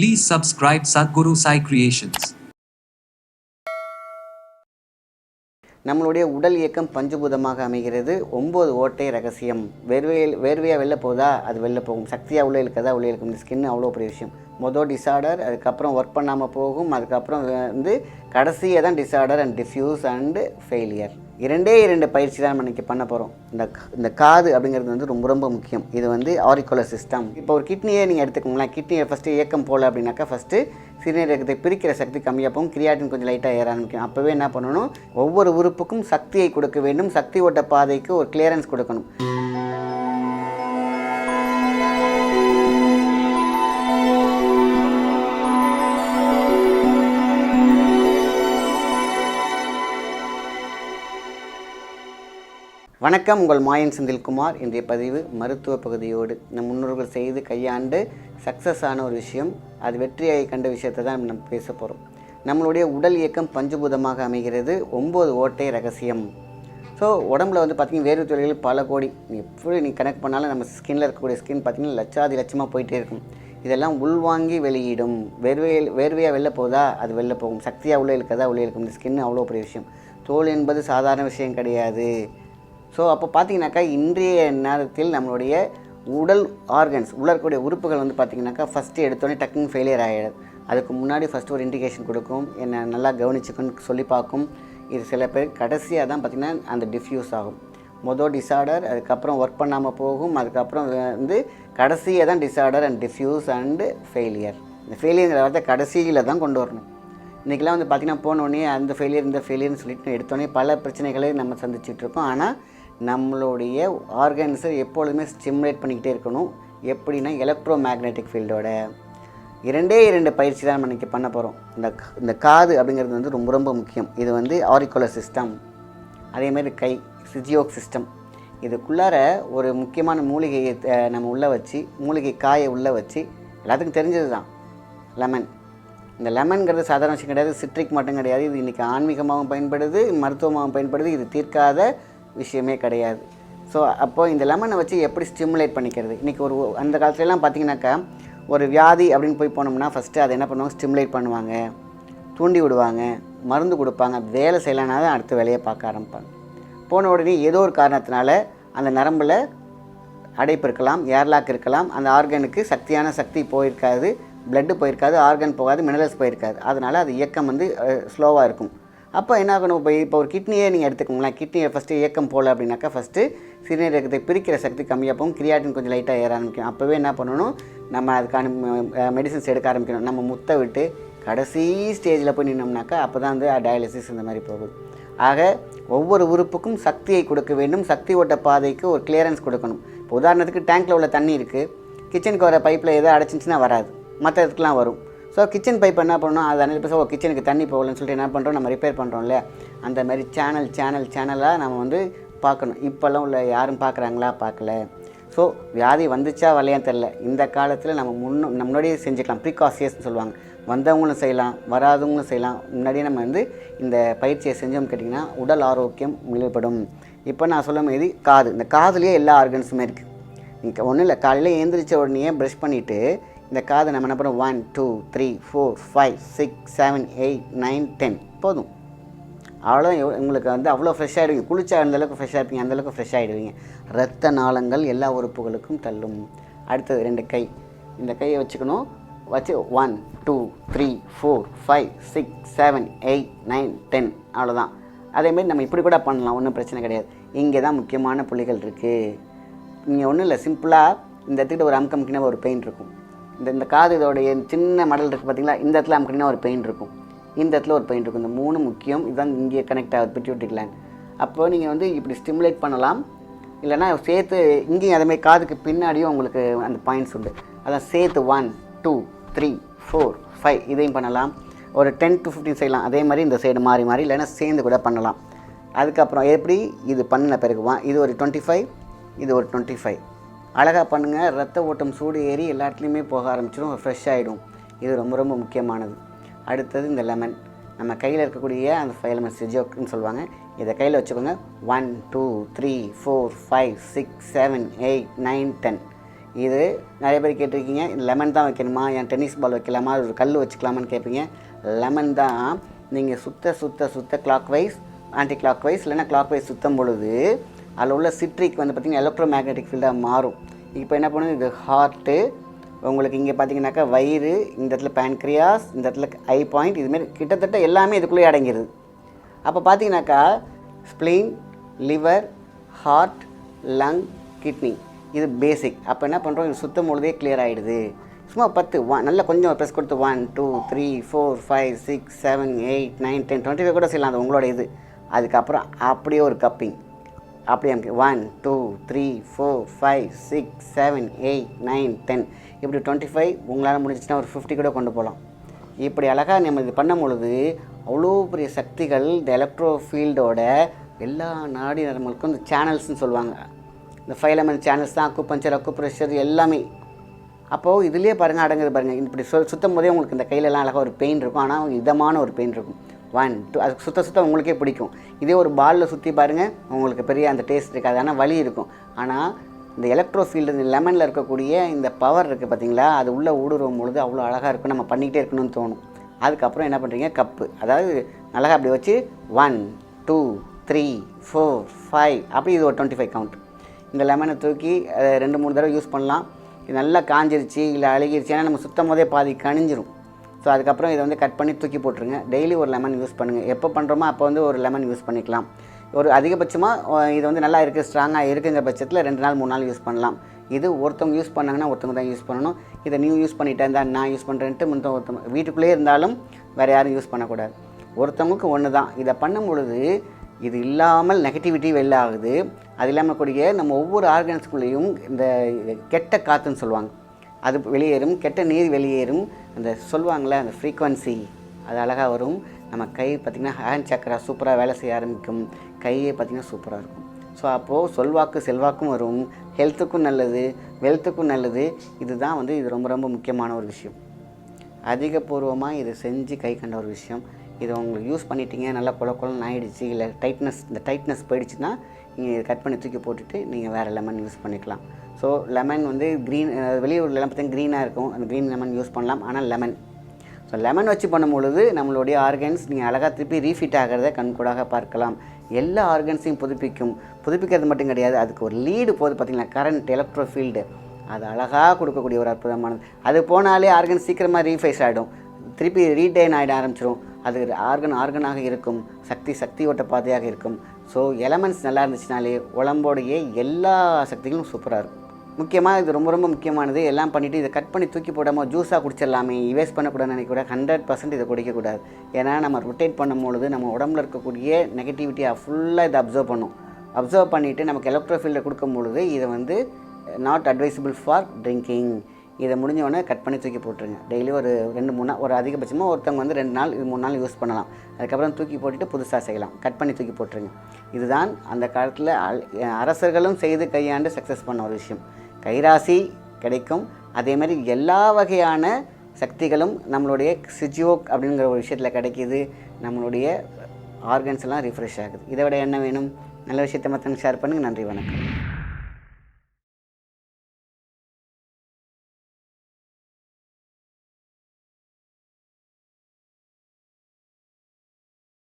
Please subscribe Sadhguru Sai Creations. நம்மளுடைய உடல் இயக்கம் பஞ்சபூதமாக அமைகிறது. ஒம்பது ஓட்டை ரகசியம். வேர்வையில் வேர்வையாக வெளில போதா அது வெளில போகும். சக்தியாக உள்ளே இருக்கதா உள்ளே இருக்கும் இந்த ஸ்கின் அவ்வளோ பெரிய விஷயம். மொதல் டிசார்டர் அதுக்கப்புறம் ஒர்க் பண்ணாமல் போகும் அதுக்கப்புறம் வந்து கடைசியாக தான் disorder and diffuse and failure இரண்டே இரண்டு பயிற்சி தான் நம்ம இன்றைக்கி பண்ண போகிறோம் இந்த இந்த காது அப்படிங்கிறது வந்து ரொம்ப ரொம்ப முக்கியம். இது வந்து ஆரிக்குலர் சிஸ்டம் இப்போ ஒரு கிட்னியே நீங்கள் எடுத்துக்கோங்களேன். கிட்னியை ஃபஸ்ட்டு இயக்கம் போகல அப்படின்னாக்கா ஃபஸ்ட்டு சிறுநீரகத்தை பிரிக்கிற சக்தி கம்மியாக போகும். கிரியாட்டின் கொஞ்சம் லைட்டாக ஏற ஆரம்பிக்கும் அப்போவே என்ன பண்ணணும்? ஒவ்வொரு உறுப்புக்கும் சக்தியை கொடுக்க வேண்டும். சக்தி ஓட்ட பாதைக்கு ஒரு கிளியரன்ஸ் கொடுக்கணும். வணக்கம் உங்கள் மாயன் செந்தில்குமார். இன்றைய பதிவு மருத்துவ பகுதியோடு நம் முன்னோர்கள் செய்து கையாண்டு சக்ஸஸ் ஆன ஒரு விஷயம். அது வெற்றியை கண்ட விஷயத்தை தான் நம்ம பேச போகிறோம் நம்மளுடைய உடல் இயக்கம் பஞ்சபூதமாக அமைகிறது. ஒம்பது ஓட்டை ரகசியம். ஸோ உடம்புல வந்து பார்த்திங்கன்னா வேர்வை துறைகள் பல கோடி. நீ எப்படி நீ கனெக்ட் பண்ணாலும் நம்ம ஸ்கின்ல இருக்கக்கூடிய ஸ்கின் பார்த்திங்கன்னா லட்சாதி லட்சமாக போயிட்டே இருக்கும். இதெல்லாம் உள்வாங்கி வெளியிடும். வேர்வையில் வேர்வையாக வெளில போதா? அது வெளில போகும். சக்தியாக உள்ளே இருக்கதா உள்ளே இருக்கும் இந்த ஸ்கின் அவ்வளோ பெரிய விஷயம். தோல் என்பது சாதாரண விஷயம் கிடையாது. ஸோ அப்போ பார்த்தீங்கன்னாக்கா இன்றைய நேரத்தில் நம்மளுடைய உடல் ஆர்கன்ஸ் உள்ளக்கூடிய உறுப்புகள் வந்து பார்த்திங்கனாக்கா ஃபஸ்ட்டு எடுத்தோடனே டக்குன்னு ஃபெயிலியர் ஆகிடுது அதுக்கு முன்னாடி ஃபஸ்ட்டு ஒரு இண்டிகேஷன் கொடுக்கும். என்னை நல்லா கவனிச்சுக்கன்னு சொல்லி பார்க்கும். இது சில பேர் கடைசியாக தான் பார்த்திங்கன்னா அந்த டிஃப்யூஸ் ஆகும். மொதல் டிசார்டர் அதுக்கப்புறம் ஒர்க் பண்ணாமல் போகும். அதுக்கப்புறம் வந்து கடைசியாக தான் disorder and diffuse and failure இந்த ஃபெயிலியர்ங்கிற வார்த்தை கடைசியில் தான் கொண்டு வரணும். இன்றைக்கெலாம் வந்து பார்த்திங்கன்னா போனோடனே அந்த ஃபெயிலியர் இந்த ஃபெயிலியர்னு சொல்லிட்டு எடுத்தோடனே பல பிரச்சனைகளை நம்ம சந்திச்சுட்ருக்கோம் ஆனால் நம்மளுடைய ஆர்கன்ஸை எப்பொழுதுமே ஸ்டிமுலேட் பண்ணிக்கிட்டே இருக்கணும். எப்படின்னா எலக்ட்ரோ மேக்னெட்டிக் ஃபீல்டோட இரண்டே இரண்டு பயிற்சி தான் நம்ம இன்றைக்கி பண்ண போகிறோம் இந்த இந்த காது அப்படிங்கிறது வந்து ரொம்ப ரொம்ப முக்கியம். இது வந்து ஆரிக்குலர் சிஸ்டம் அதேமாதிரி கை சிஜியோக் சிஸ்டம் இதுக்குள்ளார ஒரு முக்கியமான மூலிகையை நம்ம உள்ளே வச்சு மூலிகை காயை உள்ளே வச்சு எல்லாத்துக்கும் தெரிஞ்சது தான் லெமன் இந்த லெமன்கிறது சாதாரண விஷயம் கிடையாது. சிட்ரிக் மட்டும் கிடையாது. இது இன்றைக்கி ஆன்மீகமாகவும் பயன்படுது மருத்துவமாகவும் பயன்படுது. இது தீர்க்காத விஷயமே கிடையாது. ஸோ அப்போது இந்த லெமனை வச்சு எப்படி ஸ்டிமுலேட் பண்ணிக்கிறது? இன்றைக்கி ஒரு அந்த காலத்துலலாம் பார்த்தீங்கன்னாக்கா ஒரு வியாதி அப்படின்னு போய் போனோம்னா ஃபஸ்ட்டு அதை என்ன பண்ணுவாங்க? ஸ்டிமுலேட் பண்ணுவாங்க. தூண்டி விடுவாங்க. மருந்து கொடுப்பாங்க. வேலை செய்யலைன்னா தான் அடுத்த வேலையை பார்க்க ஆரம்பிப்பாங்க. போன உடனே ஏதோ ஒரு காரணத்தினால அந்த நரம்பில் அடைப்பு இருக்கலாம் ஏர்லாக் இருக்கலாம். அந்த ஆர்கனுக்கு சக்தியான சக்தி போயிருக்காது. பிளட்டு போயிருக்காது ஆர்கன் போகாது மினரல்ஸ் போயிருக்காது. அதனால் அது இயக்கம் வந்து ஸ்லோவாக இருக்கும். அப்போ என்ன ஆகணும்? இப்போ இப்போ ஒரு கிட்னியே நீங்கள் எடுத்துக்கோங்களேன். கிட்னியை ஃபஸ்ட்டு இயக்கம் போகல அப்படின்னாக்கா ஃபஸ்ட்டு சிறுநீரகத்தை பிரிக்கிற சக்தி கம்மியாக போகும் கிரியாட்டின் கொஞ்சம் லைட்டாக ஏற ஆரம்பிக்கும். அப்போவே என்ன பண்ணணும்? நம்ம அதுக்கான மெடிசன்ஸ் எடுக்க ஆரம்பிக்கணும். நம்ம முத்தை விட்டு கடைசி ஸ்டேஜில் போய் நின்னோம்னாக்கா அப்போ தான் வந்து டயாலிசிஸ் இந்த மாதிரி போகுது ஆக ஒவ்வொரு உறுப்புக்கும் சக்தியை கொடுக்க வேண்டும். சக்தி ஓட்ட பாதைக்கு ஒரு கிளியரன்ஸ் கொடுக்கணும். இப்போ உதாரணத்துக்கு டேங்க்கில் உள்ள தண்ணி இருக்குது கிச்சனுக்கு வர பைப்பில் எதோ அடைச்சிச்சின்னா வராது. மற்ற இதுக்கெலாம் வரும். ஸோ கிச்சன் பைப் என்ன பண்ணணும் அது அனுப்பி ஓ கிச்சனுக்கு தண்ணி போகலன்னு சொல்லிட்டு என்ன பண்ணுறோம் நம்ம ரிப்பேர் பண்ணுறோம்ல அந்த மாதிரி சேனல் சேனல் சேனலாக நம்ம வந்து பார்க்கணும். இப்போல்லாம் உள்ள யாரும் பார்க்குறாங்களா? பார்க்கல. ஸோ வியாதி வந்துச்சா வரலையான்னு தெரில இந்த காலத்தில் நம்ம முன்ன முன்னாடியே செஞ்சுக்கலாம். ப்ரீகாசியஸ்னு சொல்லுவாங்க. வந்தவங்களும் செய்யலாம் வராதவங்களும் செய்யலாம். முன்னாடியே நம்ம வந்து இந்த பயிற்சியை செஞ்சோம் கேட்டிங்கன்னா உடல் ஆரோக்கியம் மேம்படும். இப்போ நான் சொல்லும் இது காது. இந்த காதுலேயே எல்லா ஆர்கன்ஸுமே இருக்குது ஒன்றும் இல்லை காலையில் எழுந்திரிச்ச உடனே ப்ரஷ் பண்ணிவிட்டு இந்த காதை நம்ம என்ன பண்ணுறோம் one two three four five six seven eight nine ten போதும். அவ்வளோ உங்களுக்கு வந்து அவ்வளோ ஃப்ரெஷ் ஆகிடுவீங்க குளிச்சா அந்த அளவுக்கு ஃப்ரெஷ்ஷாக இருப்பீங்க? அந்த அளவுக்கு ஃப்ரெஷ் ஆகிடுவீங்க ரத்த நாளங்கள் எல்லா உறுப்புகளுக்கும் தள்ளும். அடுத்தது ரெண்டு கை. இந்த கையை வச்சுக்கணும். வச்சு one two three four five six seven eight nine ten அவ்வளோதான் அதேமாரி நம்ம இப்படி கூட பண்ணலாம். ஒன்றும் பிரச்சனை கிடையாது. இங்கே தான் முக்கியமான புள்ளிகள் இருக்குது நீங்கள் ஒன்றும் இல்லை. சிம்பிளாக இந்த இடத்துக்கிட்ட ஒரு அமுக்கமுக்கினா ஒரு பெயின் இருக்கும். இந்த இந்த காது இதோடைய சின்ன மடல் இருக்குது பார்த்தீங்களா இந்த இடத்துல அமுக்கினா ஒரு பெயின் இருக்கும். இந்த இடத்துல ஒரு பெயின் இருக்கும். இந்த மூணு முக்கியம் இதுதான் இங்கே கனெக்ட் ஆகுது பிட்யூட்டி gland. அப்போ நீங்கள் வந்து இப்படி ஸ்டிமுலேட் பண்ணலாம். இல்லைன்னா சேர்த்து இங்கேயும் அதேமாதிரி காதுக்கு பின்னாடியும் உங்களுக்கு அந்த பாயிண்ட்ஸ் உண்டு. அதான் சேர்த்து one two three four five இதையும் பண்ணலாம். ஒரு டென் டு ஃபிஃப்டீன் செய்யலாம். அதே மாதிரி இந்த சைடு மாறி மாறி இல்லைன்னா சேர்ந்து கூட பண்ணலாம். அதுக்கப்புறம் எப்படி இது பண்ணின பிறகு வா இது ஒரு டுவெண்ட்டி ஃபைவ் இது ஒரு டுவெண்ட்டி ஃபைவ் அழகாக பண்ணுங்கள் ரத்த ஓட்டம் சூடு ஏறி எல்லா இடத்துலையுமே போக ஆரம்பிச்சிடும் ஃப்ரெஷ் ஆகிடும் இது ரொம்ப ரொம்ப முக்கியமானது. அடுத்தது இந்த லெமன் நம்ம கையில் இருக்கக்கூடிய அந்த ஃபைவ் லெமன் சிஜோக்குன்னு சொல்லுவாங்க. இதை கையில் வச்சுக்கோங்க. One two three four five six seven eight nine ten இது நிறைய பேர் கேட்டிருக்கீங்க. லெமன் தான் வைக்கணுமா? என் டென்னிஸ் பால் வைக்கலாமா? ஒரு கல் வச்சுக்கலாமான்னு கேட்பீங்க. லெமன் தான் நீங்கள் சுத்த சுத்த சுத்த clockwise anticlockwise இல்லைன்னா கிளாக் வைஸ் சுத்தம் பொழுது அதில் உள்ள சிட்ரிக் வந்து பார்த்திங்கன்னா எலக்ட்ரோ மேக்னெட்டிக் ஃபீல்டாக மாறும். இப்போ என்ன பண்ணுது? இது ஹார்ட்டு உங்களுக்கு இங்கே பார்த்தீங்கன்னாக்கா வயிறு இந்த இடத்துல பேன்க்ரியாஸ் இந்த இடத்துல ஐ பாயிண்ட் இதுமாரி கிட்டத்தட்ட எல்லாமே இதுக்குள்ளேயே அடங்கிடுது அப்போ பார்த்தீங்கன்னாக்கா spleen liver heart lung kidney இது பேசிக் அப்போ என்ன பண்ணுறோம்? இது சுத்தம் பொழுதே கிளியர் ஆகிடுது சும்மா பத்து ஒன் நல்லா கொஞ்சம் ப்ரெஸ் கொடுத்து one two three four five six seven eight nine ten twenty five கூட செய்யலாம். அது உங்களோட இது. அதுக்கப்புறம் அப்படியே ஒரு கப்பிங் அப்படியே எனக்கு one two three four five six seven eight nine ten இப்படி டுவெண்ட்டி ஃபைவ் உங்களால் முடிஞ்சிச்சுன்னா ஒரு ஃபிஃப்டி கூட கொண்டு போகலாம் இப்படி அழகாக நம்ம இது பண்ணும் பொழுது அவ்வளோ பெரிய சக்திகள் இந்த எலக்ட்ரோ ஃபீல்டோட எல்லா நாடி நரம்புகளுக்கும் இந்த சேனல்ஸ்னு சொல்லுவாங்க. இந்த ஃபைலமன் சேனல்ஸ் தான் அக்கு பஞ்சர் அக்கு எல்லாமே. அப்போது இதுலேயே பாருங்கள் அடங்குது பாருங்கள் இப்படி சொ சுத்தம் போதே உங்களுக்கு இந்த கையிலலாம் அழகாக ஒரு பெயின் இருக்கும். ஆனால் இதமான ஒரு பெயின் இருக்கும். ஒன் டூ அது சுத்த சுத்த உங்களுக்கே பிடிக்கும். இதே ஒரு பாலில் சுற்றி பாருங்கள் உங்களுக்கு பெரிய அந்த டேஸ்ட் இருக்காது. ஆனால் வலி இருக்கும். ஆனால் இந்த எலக்ட்ரோ ஃபீல்டு இந்த லெமனில் இருக்கக்கூடிய இந்த பவர் இருக்குது பார்த்தீங்களா அது உள்ளே ஊடுருவும் பொழுது அவ்வளோ அழகாக இருக்கும். நம்ம பண்ணிக்கிட்டே இருக்கணும்னு தோணும். அதுக்கப்புறம் என்ன பண்ணுறீங்க கப்பு. அதாவது அழகாக அப்படி வச்சு one two three four five அப்படி இது ஒரு டுவெண்ட்டி ஃபைவ் கவுண்ட் இந்த லெமனை தூக்கி ரெண்டு மூணு தடவை யூஸ் பண்ணலாம். இது நல்லா காஞ்சிருச்சு இல்லை அழுகிருச்சு. ஏன்னா நம்ம சுத்தம் போதே பாதி கணிஞ்சிரும். ஸோ அதுக்கப்புறம் இதை வந்து கட் பண்ணி தூக்கி போட்டுருங்க. டெய்லி ஒரு லெமன் யூஸ் பண்ணுங்கள் எப்போ பண்ணுறோமோ அப்போ வந்து ஒரு லெமன் யூஸ் பண்ணிக்கலாம். ஒரு அதிகபட்சமாக இது வந்து நல்லா இருக்குது ஸ்ட்ராங்காக இருக்குங்கிற பட்சத்தில் ரெண்டு நாள் மூணு நாள் யூஸ் பண்ணலாம். இது ஒருத்தவங்க யூஸ் பண்ணாங்கன்னா ஒருத்தவங்க தான் யூஸ் பண்ணணும். இதை நீ யூஸ் பண்ணிட்டேன் இருந்தால் நான் யூஸ் பண்ணுறேன்ட்டு முன்ன ஒருத்தவங்க வீட்டுக்குள்ளேயே இருந்தாலும் வேறு யாரும் யூஸ் பண்ணக்கூடாது. ஒருத்தவங்களுக்கு ஒன்று தான். இதை பண்ணும் பொழுது இது இல்லாமல் நெகட்டிவிட்டி வெளில ஆகுது. அது இல்லாமல் கூடிய நம்ம ஒவ்வொரு ஆர்கன்ஸ்குள்ளேயும் இந்த கெட்ட காற்றுன்னு சொல்லுவாங்க. அது வெளியேறும் கெட்ட நீர் வெளியேறும். அந்த சொல்லுவாங்களே அந்த ஃப்ரீக்வன்சி அது அழகாக வரும். நம்ம கை பார்த்திங்கன்னா ஹேண்ட் சக்கரா சூப்பராக வேலை செய்ய ஆரம்பிக்கும். கையே பார்த்திங்கன்னா சூப்பராக இருக்கும். ஸோ அப்போது சொல்வாக்கு செல்வாக்கும் வரும். ஹெல்த்துக்கும் நல்லது வெல்த்துக்கும் நல்லது. இதுதான் வந்து இது ரொம்ப ரொம்ப முக்கியமான ஒரு விஷயம். அதிகபூர்வமாக இதை செஞ்சு கை கண்ட ஒரு விஷயம். இதை உங்களுக்கு யூஸ் பண்ணிட்டீங்க நல்லா குழ குளம் ஆயிடுச்சு இல்லை டைட்னஸ் இந்த டைட்னஸ் போயிடுச்சுன்னா நீங்கள் இதை கட் பண்ணி தூக்கி போட்டுட்டு நீங்கள் வேறு லெமன் யூஸ் பண்ணிக்கலாம். ஸோ லெமன் வந்து க்ரீன் வெளியூர்லலாம் பார்த்தீங்கன்னா க்ரீனாக இருக்கும். அந்த க்ரீன் லெமன் யூஸ் பண்ணலாம். ஆனால் லெமன் ஸோ லெமன் வச்சு பண்ணும்பொழுது நம்மளுடைய ஆர்கன்ஸ் நீங்கள் அழகாக திருப்பி ரீஃபிட் ஆகிறத கண்கூடாக பார்க்கலாம். எல்லா ஆர்கன்ஸையும் புதுப்பிக்கும். புதுப்பிக்கிறது மட்டும் கிடையாது. அதுக்கு ஒரு லீடு போகுது பார்த்திங்கன்னா கரண்ட் எலக்ட்ரோ ஃபீல்டு அது அழகாக கொடுக்கக்கூடிய ஒரு அற்புதமானது. அது போனாலே ஆர்கன் சீக்கிரமாக ரீஃபைஸ் ஆகிடும் திருப்பி ரீடைன் ஆகிட ஆரம்பிச்சிடும் அது ஆர்கன் ஆர்கனாக இருக்கும் சக்தி சக்தி ஓட்ட பாதையாக இருக்கும். ஸோ எலமெண்ட்ஸ் நல்லா இருந்துச்சுனாலே உடம்போடைய எல்லா சக்திகளும் சூப்பராக இருக்கும். முக்கியமாக இது ரொம்ப ரொம்ப முக்கியமானது. எல்லாம் பண்ணிவிட்டு இதை கட் பண்ணி தூக்கி போடாமல் ஜூஸாக குடிச்சிடலாமே வேஸ்ட் பண்ணக்கூடாதுன்னு நினைக்கூட ஹண்ட்ரட் பர்சன்ட் இதை குடிக்கக்கூடாது. ஏன்னா நம்ம ரொட்டேட் பண்ணும்பொழுது நம்ம உடம்புல இருக்கக்கூடிய நெகட்டிவிட்டியை ஃபுல்லாக இதை அப்சர்வ் பண்ணும். அப்சர்வ் பண்ணிவிட்டு நமக்கு எலக்ட்ரோஃபீல்டை கொடுக்கும் பொழுது இதை வந்து நாட் அட்வைசபிள் ஃபார் ட்ரிங்கிங் இதை முடிஞ்சவொடனே கட் பண்ணி தூக்கி போட்டுருங்க. டெய்லி ஒரு ரெண்டு மூணு நாள் ஒரு அதிகபட்சமாக ஒருத்தவங்க வந்து ரெண்டு நாள் இது மூணு நாள் யூஸ் பண்ணலாம். அதுக்கப்புறம் தூக்கி போட்டுட்டு புதுசாக செய்யலாம். கட் பண்ணி தூக்கி போட்டுருங்க. இதுதான் அந்த காலத்தில் அரசர்களும் செய்து கையாண்டு சக்ஸஸ் பண்ண ஒரு விஷயம். கைராசி கிடைக்கும். அதே மாதிரி எல்லா வகையான சக்திகளும் நம்மளுடைய சிஜியோக் அப்படிங்கிற ஒரு விஷயத்தில் கிடைக்கிது. நம்மளுடைய ஆர்கன்ஸ் எல்லாம் ரிஃப்ரெஷ் ஆகுது. இதை விட என்ன வேணும்? நல்ல விஷயத்தை மற்றவங்க ஷேர் பண்ணுங்கள் நன்றி வணக்கம்.